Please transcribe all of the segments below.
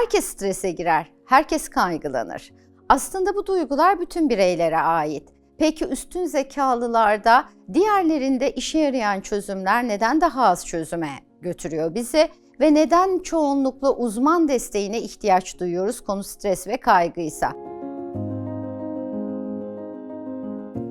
Herkes strese girer, herkes kaygılanır. Aslında bu duygular bütün bireylere ait. Peki üstün zekalılarda diğerlerinde işe yarayan çözümler neden daha az çözüme götürüyor bizi ve neden çoğunlukla uzman desteğine ihtiyaç duyuyoruz konu stres ve kaygıysa?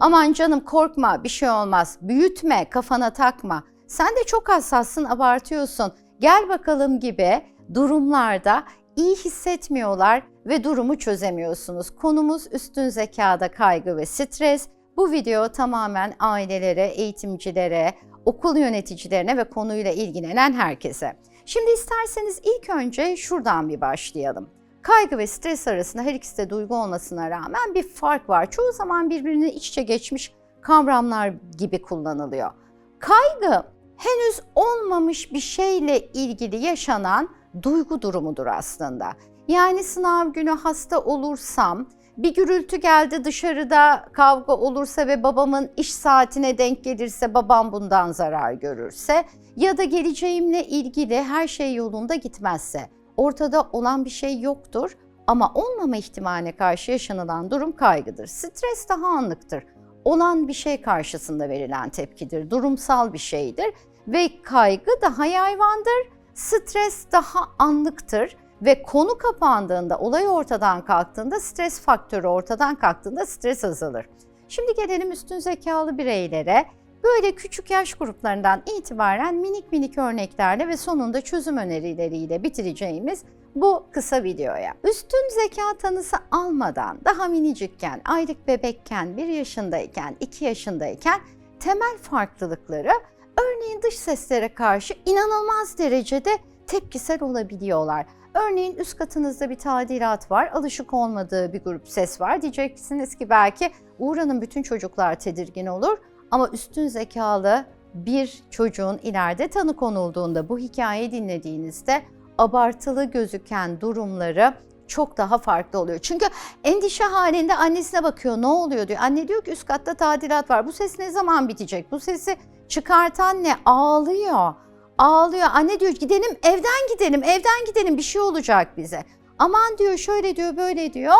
Aman canım korkma bir şey olmaz. Büyütme, kafana takma. Sen de çok hassassın, abartıyorsun. Gel bakalım gibi durumlarda iyi hissetmiyorlar ve durumu çözemiyorsunuz. Konumuz üstün zekada kaygı ve stres. Bu video tamamen ailelere, eğitimcilere, okul yöneticilerine ve konuyla ilgilenen herkese. Şimdi isterseniz ilk önce şuradan bir başlayalım. Kaygı ve stres arasında her ikisi de duygu olmasına rağmen bir fark var. Çoğu zaman birbirine iç içe geçmiş kavramlar gibi kullanılıyor. Kaygı henüz olmamış bir şeyle ilgili yaşanan duygu durumudur aslında. Yani sınav günü hasta olursam, bir gürültü geldi dışarıda kavga olursa ve babamın iş saatine denk gelirse babam bundan zarar görürse ya da geleceğimle ilgili her şey yolunda gitmezse ortada olan bir şey yoktur ama olmama ihtimaline karşı yaşanılan durum kaygıdır. Stres daha anlıktır. Olan bir şey karşısında verilen tepkidir, durumsal bir şeydir ve kaygı daha yayvandır, stres daha anlıktır ve konu kapandığında, olay ortadan kalktığında, stres faktörü ortadan kalktığında stres azalır. Şimdi gelelim üstün zekalı bireylere. Böyle küçük yaş gruplarından itibaren minik minik örneklerle ve sonunda çözüm önerileriyle bitireceğimiz bu kısa videoya. Üstün zeka tanısı almadan daha minicikken, aylık bebekken, 1 yaşındayken, 2 yaşındayken temel farklılıkları örneğin dış seslere karşı inanılmaz derecede tepkisel olabiliyorlar. Örneğin üst katınızda bir tadilat var, alışık olmadığı bir grup ses var. Diyeceksiniz ki belki Uğra'nın bütün çocuklar tedirgin olur ama üstün zekalı bir çocuğun ileride tanı konulduğunda bu hikayeyi dinlediğinizde abartılı gözüken durumları çok daha farklı oluyor. Çünkü endişe halinde annesine bakıyor ne oluyor diyor. Anne diyor ki üst katta tadilat var. Bu ses ne zaman bitecek? Bu sesi çıkartan ne? Ağlıyor. Ağlıyor. Anne diyor gidelim evden gidelim evden gidelim bir şey olacak bize. Aman diyor şöyle diyor böyle diyor.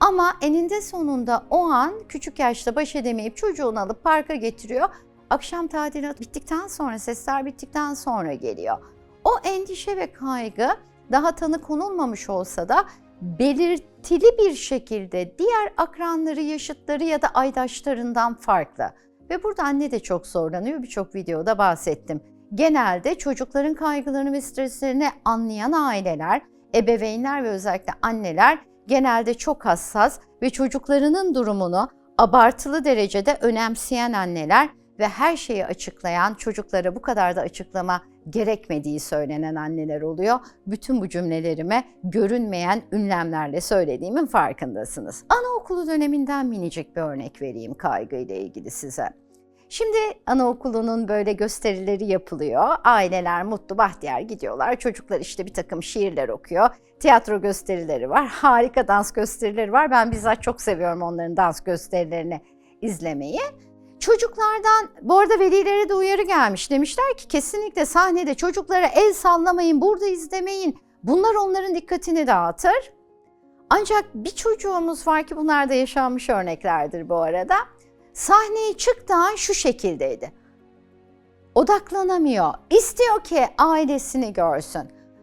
Ama eninde sonunda o an küçük yaşta baş edemeyip çocuğunu alıp parka getiriyor. Akşam tadilat bittikten sonra, sesler bittikten sonra geliyor. O endişe ve kaygı daha tanı konulmamış olsa da belirtili bir şekilde diğer akranları, yaşıtları ya da aydaşlarından farklı. Ve burada anne de çok zorlanıyor. Birçok videoda bahsettim. Genelde çocukların kaygılarını ve streslerini anlayan aileler, ebeveynler ve özellikle anneler genelde çok hassas ve çocuklarının durumunu abartılı derecede önemseyen anneler ve her şeyi açıklayan, çocuklara bu kadar da açıklama gerekmediği söylenen anneler oluyor. Bütün bu cümlelerime görünmeyen ünlemlerle söylediğimin farkındasınız. Anaokulu döneminden minicik bir örnek vereyim kaygı ile ilgili size. Şimdi anaokulunun böyle gösterileri yapılıyor. Aileler mutlu bahtiyar gidiyorlar. Çocuklar işte bir takım şiirler okuyor. Tiyatro gösterileri var. Harika dans gösterileri var. Ben bizzat çok seviyorum onların dans gösterilerini izlemeyi. Çocuklardan, bu arada velilere de uyarı gelmiş. Demişler ki kesinlikle sahnede çocuklara el sallamayın, burada izlemeyin. Bunlar onların dikkatini dağıtır. Ancak bir çocuğumuz var ki bunlar da yaşanmış örneklerdir bu arada. Sahneye çıktığı an şu şekildeydi. Odaklanamıyor. İstiyor ki ailesini görsün.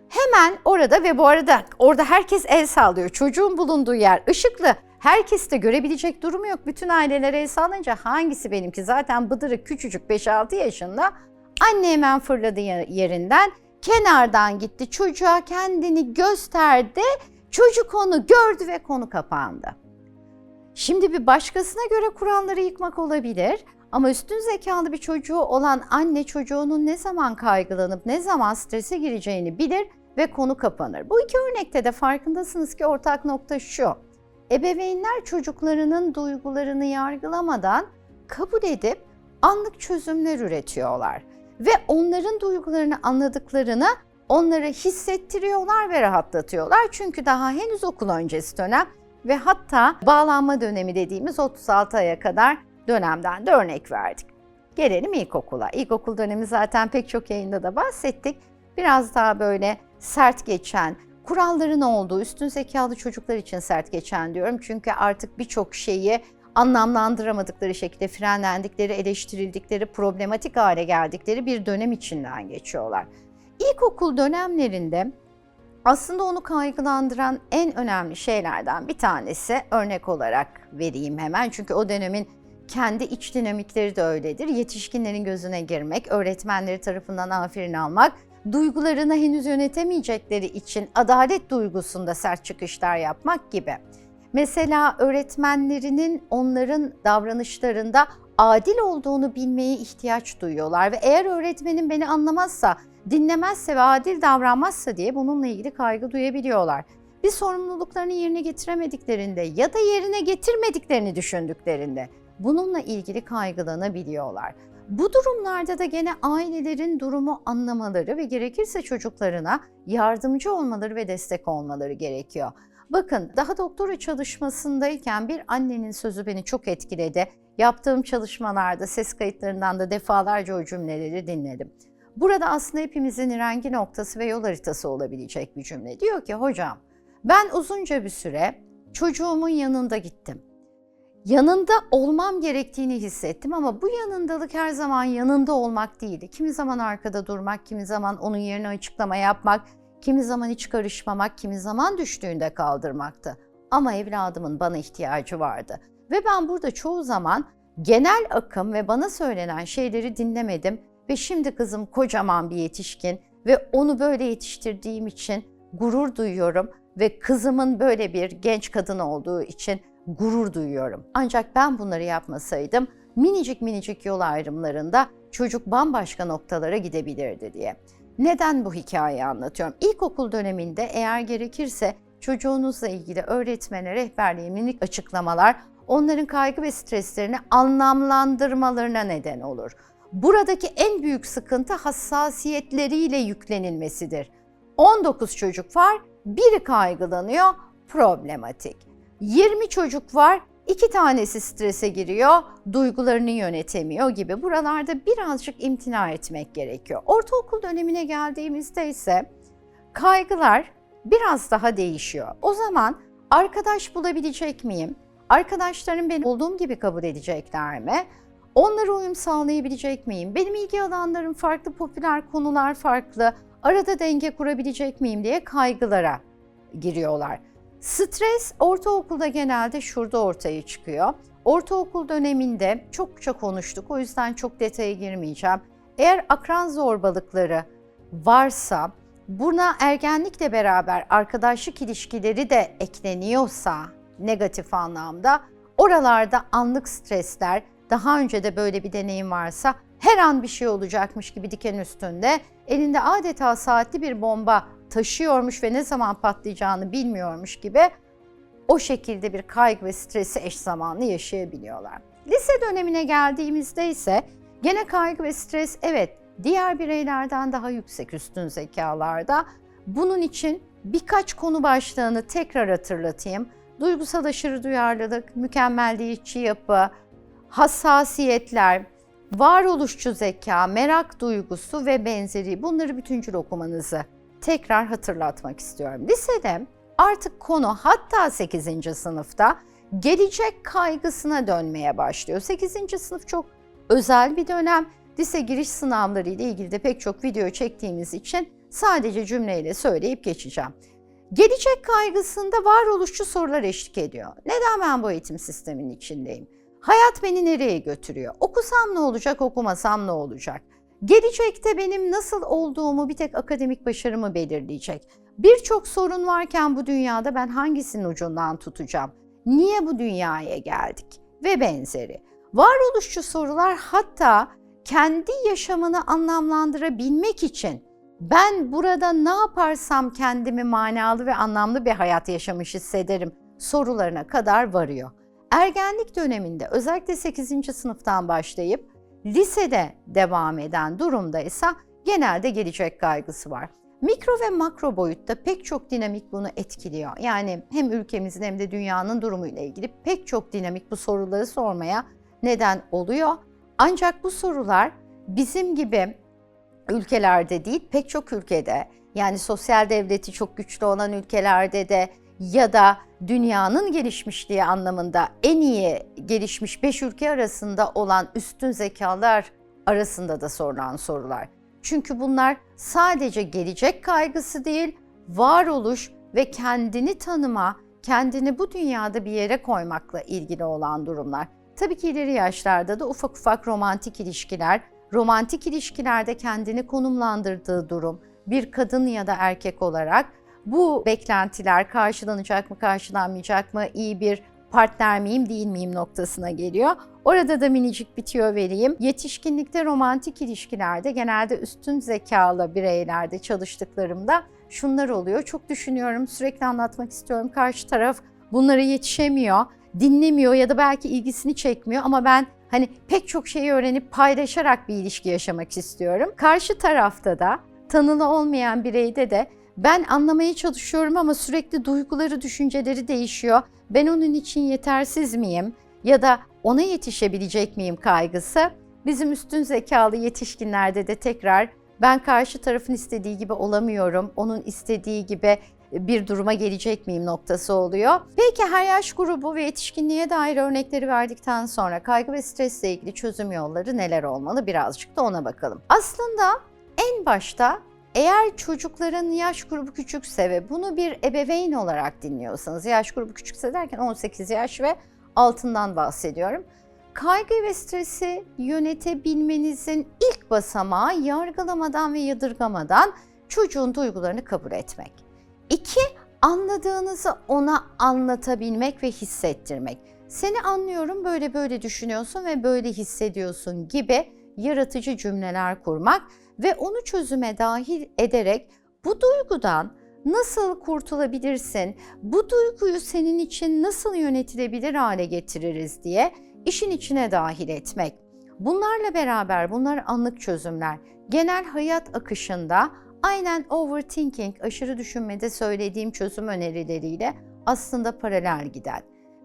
Hemen orada ve bu arada orada herkes el sallıyor. Çocuğun bulunduğu yer ışıklı. Herkes de görebilecek durumu yok. Bütün aileler el sallayınca hangisi benimki? Zaten bıdırık küçücük 5-6 yaşında. Anne hemen fırladı yerinden. Kenardan gitti çocuğa kendini gösterdi. Çocuk onu gördü ve konu kapandı. Şimdi bir başkasına göre kuralları yıkmak olabilir ama üstün zekalı bir çocuğu olan anne çocuğunun ne zaman kaygılanıp ne zaman strese gireceğini bilir ve konu kapanır. Bu iki örnekte de farkındasınız ki ortak nokta şu. Ebeveynler çocuklarının duygularını yargılamadan kabul edip anlık çözümler üretiyorlar ve onların duygularını anladıklarını onlara hissettiriyorlar ve rahatlatıyorlar. Çünkü daha henüz okul öncesi dönem ve hatta bağlanma dönemi dediğimiz 36 aya kadar dönemden de örnek verdik. Gelelim ilkokula. İlkokul dönemi zaten pek çok yayında da bahsettik. Biraz daha böyle sert geçen, kuralların olduğu, üstün zekalı çocuklar için sert geçen diyorum. Çünkü artık birçok şeyi anlamlandıramadıkları şekilde frenlendikleri, eleştirildikleri, problematik hale geldikleri bir dönem içinden geçiyorlar. İlkokul dönemlerinde aslında onu kaygılandıran en önemli şeylerden bir tanesi örnek olarak vereyim hemen. Çünkü o dönemin kendi iç dinamikleri de öyledir. Yetişkinlerin gözüne girmek, öğretmenleri tarafından aferin almak, duygularını henüz yönetemeyecekleri için adalet duygusunda sert çıkışlar yapmak gibi. Mesela öğretmenlerinin onların davranışlarında adil olduğunu bilmeye ihtiyaç duyuyorlar ve eğer öğretmenim beni anlamazsa, dinlemezse ve adil davranmazsa diye bununla ilgili kaygı duyabiliyorlar. Bir sorumluluklarını yerine getiremediklerinde ya da yerine getirmediklerini düşündüklerinde bununla ilgili kaygılanabiliyorlar. Bu durumlarda da gene ailelerin durumu anlamaları ve gerekirse çocuklarına yardımcı olmaları ve destek olmaları gerekiyor. Bakın daha doktora çalışmasındayken bir annenin sözü beni çok etkiledi. Yaptığım çalışmalarda ses kayıtlarından da defalarca o cümleleri dinledim. Burada aslında hepimizin rengi noktası ve yol haritası olabilecek bir cümle. Diyor ki hocam ben uzunca bir süre çocuğumun yanında gittim. Yanında olmam gerektiğini hissettim ama bu yanındalık her zaman yanında olmak değildi. Kimi zaman arkada durmak, kimi zaman onun yerine açıklama yapmak, kimi zaman hiç karışmamak, kimi zaman düştüğünde kaldırmaktı. Ama evladımın bana ihtiyacı vardı. Ve ben burada çoğu zaman genel akım ve bana söylenen şeyleri dinlemedim ve şimdi kızım kocaman bir yetişkin ve onu böyle yetiştirdiğim için gurur duyuyorum ve kızımın böyle bir genç kadın olduğu için gurur duyuyorum. Ancak ben bunları yapmasaydım minicik minicik yol ayrımlarında çocuk bambaşka noktalara gidebilirdi diye. Neden bu hikayeyi anlatıyorum? İlkokul döneminde eğer gerekirse çocuğunuzla ilgili öğretmene rehberliğe minik açıklamalar onların kaygı ve streslerini anlamlandırmalarına neden olur. Buradaki en büyük sıkıntı hassasiyetleriyle yüklenilmesidir. 19 çocuk var, biri kaygılanıyor, problematik. 20 çocuk var, iki tanesi strese giriyor, duygularını yönetemiyor gibi. Buralarda birazcık imtina etmek gerekiyor. Ortaokul dönemine geldiğimizde ise kaygılar biraz daha değişiyor. O zaman arkadaş bulabilecek miyim? Arkadaşlarım beni olduğum gibi kabul edecekler mi? Onlara uyum sağlayabilecek miyim? Benim ilgi alanlarım farklı, popüler konular farklı. Arada denge kurabilecek miyim diye kaygılara giriyorlar. Stres ortaokulda genelde şurada ortaya çıkıyor. Ortaokul döneminde çokça konuştuk o yüzden çok detaya girmeyeceğim. Eğer akran zorbalıkları varsa buna ergenlikle beraber arkadaşlık ilişkileri de ekleniyorsa negatif anlamda oralarda anlık stresler daha önce de böyle bir deneyim varsa her an bir şey olacakmış gibi diken üstünde elinde adeta saatli bir bomba taşıyormuş ve ne zaman patlayacağını bilmiyormuş gibi o şekilde bir kaygı ve stresi eş zamanlı yaşayabiliyorlar. Lise dönemine geldiğimizde ise gene kaygı ve stres evet diğer bireylerden daha yüksek üstün zekalarda. Bunun için birkaç konu başlığını tekrar hatırlatayım. Duygusal aşırı duyarlılık, mükemmelliyetçi yapı, hassasiyetler, varoluşçu zeka, merak duygusu ve benzeri bunları bütüncül okumanızı tekrar hatırlatmak istiyorum. Lisede artık konu hatta 8. sınıfta gelecek kaygısına dönmeye başlıyor. 8. sınıf çok özel bir dönem. Lise giriş sınavları ile ilgili de pek çok video çektiğimiz için sadece cümleyle söyleyip geçeceğim. Gelecek kaygısında varoluşçu sorular eşlik ediyor. Neden ben bu eğitim sisteminin içindeyim? Hayat beni nereye götürüyor? Okusam ne olacak, okumasam ne olacak? Gelecekte benim nasıl olduğumu bir tek akademik başarımı belirleyecek. Birçok sorun varken bu dünyada ben hangisinin ucundan tutacağım? Niye bu dünyaya geldik? Ve benzeri. Varoluşçu sorular hatta kendi yaşamını anlamlandırabilmek için ben burada ne yaparsam kendimi manalı ve anlamlı bir hayat yaşamış hissederim sorularına kadar varıyor. Ergenlik döneminde özellikle 8. sınıftan başlayıp lisede devam eden durumda ise genelde gelecek kaygısı var. Mikro ve makro boyutta pek çok dinamik bunu etkiliyor. Yani hem ülkemizin hem de dünyanın durumuyla ilgili pek çok dinamik bu soruları sormaya neden oluyor. Ancak bu sorular bizim gibi ülkelerde değil, pek çok ülkede yani sosyal devleti çok güçlü olan ülkelerde de ya da dünyanın gelişmişliği anlamında en iyi gelişmiş 5 ülke arasında olan üstün zekalar arasında da sorulan sorular. Çünkü bunlar sadece gelecek kaygısı değil, varoluş ve kendini tanıma, kendini bu dünyada bir yere koymakla ilgili olan durumlar. Tabii ki ileri yaşlarda da ufak ufak romantik ilişkiler, romantik ilişkilerde kendini konumlandırdığı durum, bir kadın ya da erkek olarak bu beklentiler karşılanacak mı, karşılanmayacak mı, iyi bir partner miyim, değil miyim noktasına geliyor. Orada da minicik bitiyor vereyim. Yetişkinlikte romantik ilişkilerde genelde üstün zekalı bireylerde çalıştıklarımda şunlar oluyor. Çok düşünüyorum, sürekli anlatmak istiyorum. Karşı taraf bunları yetişemiyor, dinlemiyor ya da belki ilgisini çekmiyor ama ben hani pek çok şeyi öğrenip paylaşarak bir ilişki yaşamak istiyorum. Karşı tarafta da tanılı olmayan bireyde de ben anlamaya çalışıyorum ama sürekli duyguları, düşünceleri değişiyor. Ben onun için yetersiz miyim? Ya da ona yetişebilecek miyim kaygısı? Bizim üstün zekalı yetişkinlerde de tekrar ben karşı tarafın istediği gibi olamıyorum, onun istediği gibi bir duruma gelecek miyim noktası oluyor. Peki her yaş grubu ve yetişkinliğe dair örnekleri verdikten sonra kaygı ve stresle ilgili çözüm yolları neler olmalı birazcık da ona bakalım. Aslında en başta eğer çocukların yaş grubu küçükse ve bunu bir ebeveyn olarak dinliyorsanız, yaş grubu küçükse derken 18 yaş ve altından bahsediyorum. Kaygı ve stresi yönetebilmenizin ilk basamağı yargılamadan ve yadırgamadan çocuğun duygularını kabul etmek. İki, anladığınızı ona anlatabilmek ve hissettirmek. Seni anlıyorum, böyle böyle düşünüyorsun ve böyle hissediyorsun gibi yaratıcı cümleler kurmak ve onu çözüme dahil ederek bu duygudan nasıl kurtulabilirsin, bu duyguyu senin için nasıl yönetilebilir hale getiririz diye işin içine dahil etmek. Bunlarla beraber bunlar anlık çözümler. Genel hayat akışında aynen overthinking, aşırı düşünmede söylediğim çözüm önerileriyle aslında paralel giden.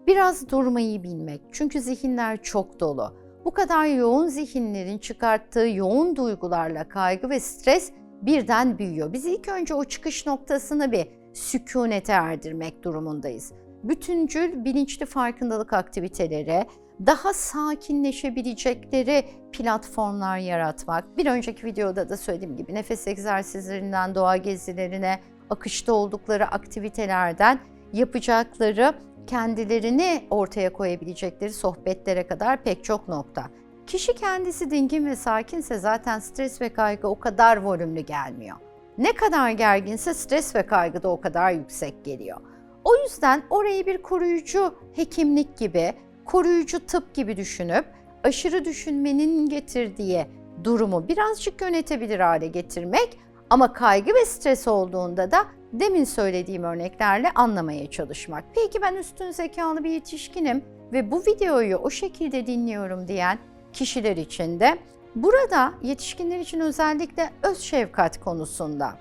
Biraz durmayı bilmek çünkü zihinler çok dolu bu kadar yoğun zihinlerin çıkarttığı yoğun duygularla kaygı ve stres birden büyüyor. Biz ilk önce o çıkış noktasını bir sükunete erdirmek durumundayız. Bütüncül bilinçli farkındalık aktiviteleri, daha sakinleşebilecekleri platformlar yaratmak. Bir önceki videoda da söylediğim gibi nefes egzersizlerinden doğa gezilerine, akışta oldukları aktivitelerden yapacakları kendilerini ortaya koyabilecekleri sohbetlere kadar pek çok nokta. Kişi kendisi dingin ve sakinse zaten stres ve kaygı o kadar volümlü gelmiyor. Ne kadar gerginse stres ve kaygı da o kadar yüksek geliyor. O yüzden orayı bir koruyucu hekimlik gibi, koruyucu tıp gibi düşünüp aşırı düşünmenin getirdiği durumu birazcık yönetebilir hale getirmek ama kaygı ve stres olduğunda da demin söylediğim örneklerle anlamaya çalışmak. Peki ben üstün zekalı bir yetişkinim ve bu videoyu o şekilde dinliyorum diyen kişiler için de burada yetişkinler için özellikle öz şefkat konusunda,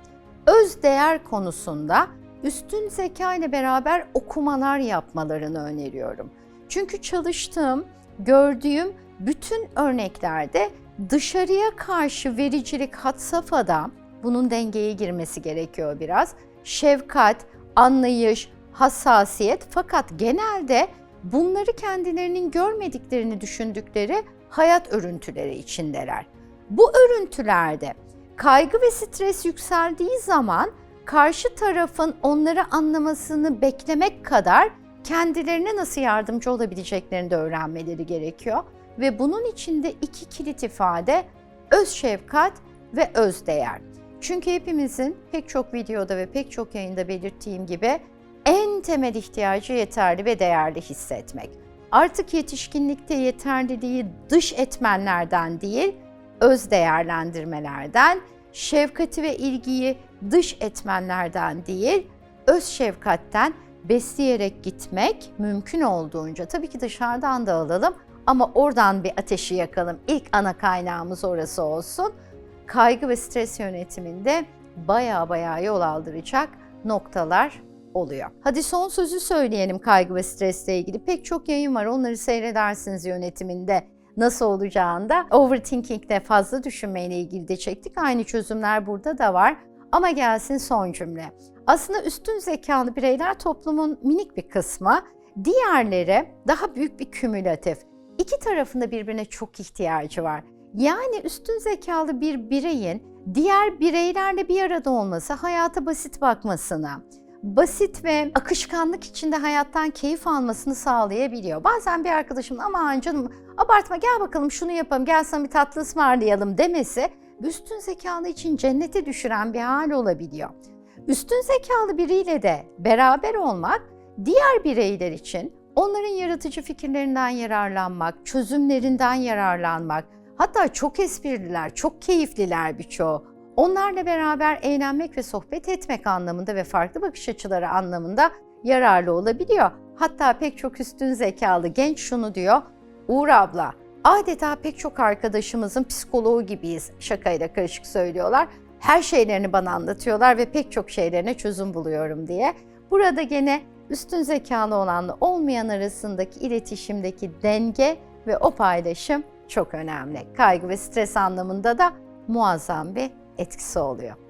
öz değer konusunda üstün zeka ile beraber okumalar yapmalarını öneriyorum. Çünkü çalıştığım, gördüğüm bütün örneklerde dışarıya karşı vericilik had safhada bunun dengeye girmesi gerekiyor biraz şefkat, anlayış, hassasiyet fakat genelde bunları kendilerinin görmediklerini düşündükleri hayat örüntüleri içindeler. Bu örüntülerde kaygı ve stres yükseldiği zaman karşı tarafın onları anlamasını beklemek kadar kendilerine nasıl yardımcı olabileceklerini de öğrenmeleri gerekiyor. Ve bunun içinde iki kilit ifade öz şefkat ve öz değer. Çünkü hepimizin pek çok videoda ve pek çok yayında belirttiğim gibi en temel ihtiyacı yeterli ve değerli hissetmek. Artık yetişkinlikte yeterliliği dış etmenlerden değil, öz değerlendirmelerden, şefkati ve ilgiyi dış etmenlerden değil, öz şefkatten besleyerek gitmek mümkün olduğunca tabii ki dışarıdan da alalım ama oradan bir ateşi yakalım. İlk ana kaynağımız orası olsun kaygı ve stres yönetiminde baya baya yol aldıracak noktalar oluyor. Hadi son sözü söyleyelim kaygı ve stresle ilgili. Pek çok yayın var onları seyredersiniz yönetiminde. nasıl olacağını da overthinking'de fazla düşünmeyle ilgili de çektik. Aynı çözümler burada da var. Ama gelsin son cümle. Aslında üstün zekalı bireyler toplumun minik bir kısmı. Diğerleri daha büyük bir kümülatif. İki tarafında birbirine çok ihtiyacı var. Yani üstün zekalı bir bireyin diğer bireylerle bir arada olması, hayata basit bakmasına, basit ve akışkanlık içinde hayattan keyif almasını sağlayabiliyor. Bazen bir arkadaşımın aman canım abartma gel bakalım şunu yapalım, gel sana bir tatlı ısmarlayalım demesi üstün zekalı için cennete düşüren bir hal olabiliyor. Üstün zekalı biriyle de beraber olmak diğer bireyler için onların yaratıcı fikirlerinden yararlanmak, çözümlerinden yararlanmak, hatta çok esprililer, çok keyifliler birçoğu. Onlarla beraber eğlenmek ve sohbet etmek anlamında ve farklı bakış açıları anlamında yararlı olabiliyor. Hatta pek çok üstün zekalı genç şunu diyor, Uğur abla, adeta pek çok arkadaşımızın psikoloğu gibiyiz şakayla karışık söylüyorlar. Her şeylerini bana anlatıyorlar ve pek çok şeylerine çözüm buluyorum diye. Burada gene üstün zekalı olanla olmayan arasındaki iletişimdeki denge ve o paylaşım çok önemli. Kaygı ve stres anlamında da muazzam bir etkisi oluyor.